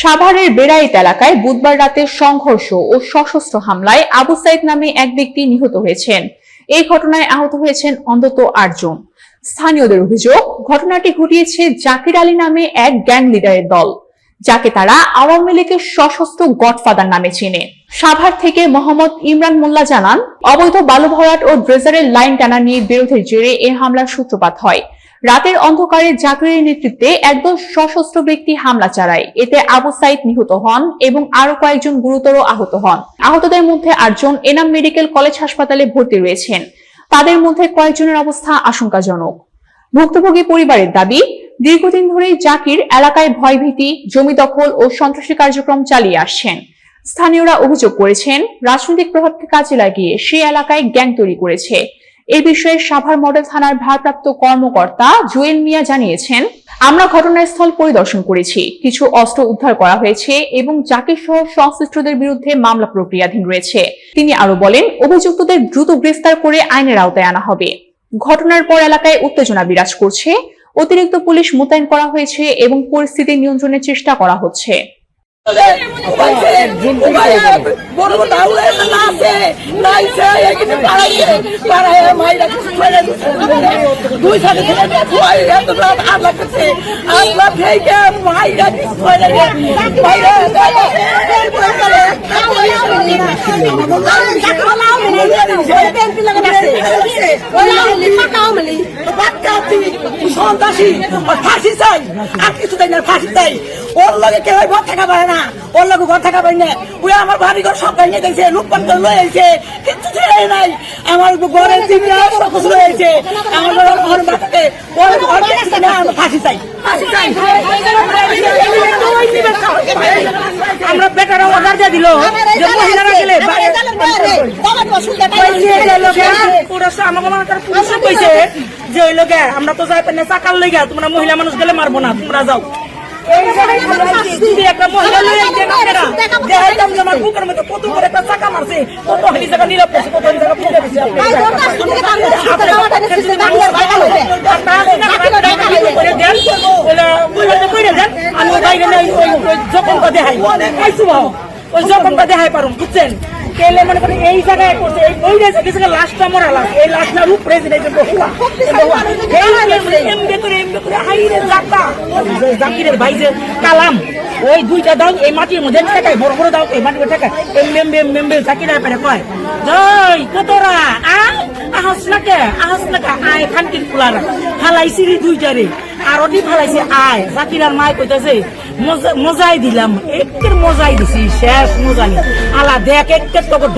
সাভারের বেড়াইত এলাকায় বুধবার রাতে সংঘর্ষ ও সশস্ত্র হামলায় আবু সাইদ নামে এক ব্যক্তি নিহত হয়েছেন। এই ঘটনায় আহত হয়েছেন অন্তত আটজন। স্থানীয়দের অভিযোগ, ঘটনাটি ঘটিয়েছে জাকির আলী নামে এক গ্যাং লিডারের দল, যাকে তারা আওয়ামী লীগের সশস্ত্র গডফাদার নামে চেনে। সাভার থেকে মোহাম্মদ ইমরান মোল্লা জানান, অবৈধ বালু ভরাট ও ড্রেজারের লাইন টানা নিয়ে বিরোধের জেরে এ হামলার সূত্রপাত হয়। রাতের অন্ধকারে জাকিরের নেতৃত্বে একদল সশস্ত্র ব্যক্তি হামলা চালায়। এতে আবু সাইদ নিহত হন এবং আরও কয়েকজন গুরুতর আহত হন। আহতদের মধ্যে আটজন এনাম মেডিকেল কলেজ হাসপাতালে ভর্তি রয়েছেন। তাদের মধ্যে কয়েকজনের অবস্থা আশঙ্কাজনক। ভুক্তভোগী পরিবারের দাবি, দীর্ঘদিন ধরেই জাকির এলাকায় ভয়ভীতি, জমি দখল ও সন্ত্রাসী কার্যক্রম চালিয়ে আসছেন। স্থানীয়রা অভিযোগ করেছেন, রাজনৈতিক প্রভাবকে কাজে লাগিয়ে সে এলাকায় গ্যাং তৈরি করেছে। এ বিষয়ে সাভার মডেল থানার ভারপ্রাপ্ত কর্মকর্তা জুয়েল মিয়া জানিয়েছেন, আমরা ঘটনাস্থল পরিদর্শন করেছি। কিছু অস্ত্র উদ্ধার করা হয়েছে এবং জাকির সহ সংশ্লিষ্টদের বিরুদ্ধে মামলা প্রক্রিয়াধীন রয়েছে। তিনি আরও বলেন, অভিযুক্তদের দ্রুত গ্রেফতার করে আইনের আওতায় আনা হবে। ঘটনার পর এলাকায় উত্তেজনা বিরাজ করছে। অতিরিক্ত পুলিশ মোতায়েন করা হয়েছে এবং পরিস্থিতি নিয়ন্ত্রণের চেষ্টা করা হচ্ছে। না আছে নাইছে পাড়ায় মাইরা দুই থেকে দুই এত রাত আট লাগছে আট লাখ থেকে মাইরা কিছু করে মাইরা ফাঁসি চাই আর কিছু চাই না ফাঁসি চাই ওর লগে কেউ ঘর থাকা পারে না ওর লগে ঘর থাকা পারে না ওই আমার বাড়ি ঘর সব ভেঙে গেছে লুটপাট করে লয়ে আইছে ছেড়ে নাই আমার ঘরের কিছু লয়ে আমার আমরা বেটারা অর্ডার দিয়ে দিল মহিলারা গেলে যে ওই লোকে, আমরা তো যাই পেনে চাকার লেগে, তোমরা মহিলা মানুষ গেলে মারবো না, তোমরা যাও। একটা মহিলা লয়ে আমি বাইরে যখন বুঝছেন কেলে মনে করেন এই করছে এই ওই যে লাশটা মরা লাশ এই লাশটার উপরে যে এই যে বহুয়া এই এমবে কালাম ওই দুইটা দাও এই মাটির মধ্যে টাকায় বড় বড় দাও এই মাটির মেম এমবে মেম থাকি না পারে কয়, জয়, কতরা, আ, আহস নাকে আহস নাকে আই আয় খানকিন কুলারা ফালাইছি রে দুইটারে, আর ওদি ফালাইছে আই জাকিরার মায় কইতাছে, মজা- মজাই দিলাম, একের মজাই দিছি, শেষ মজানি আলা দেখ এক তোকে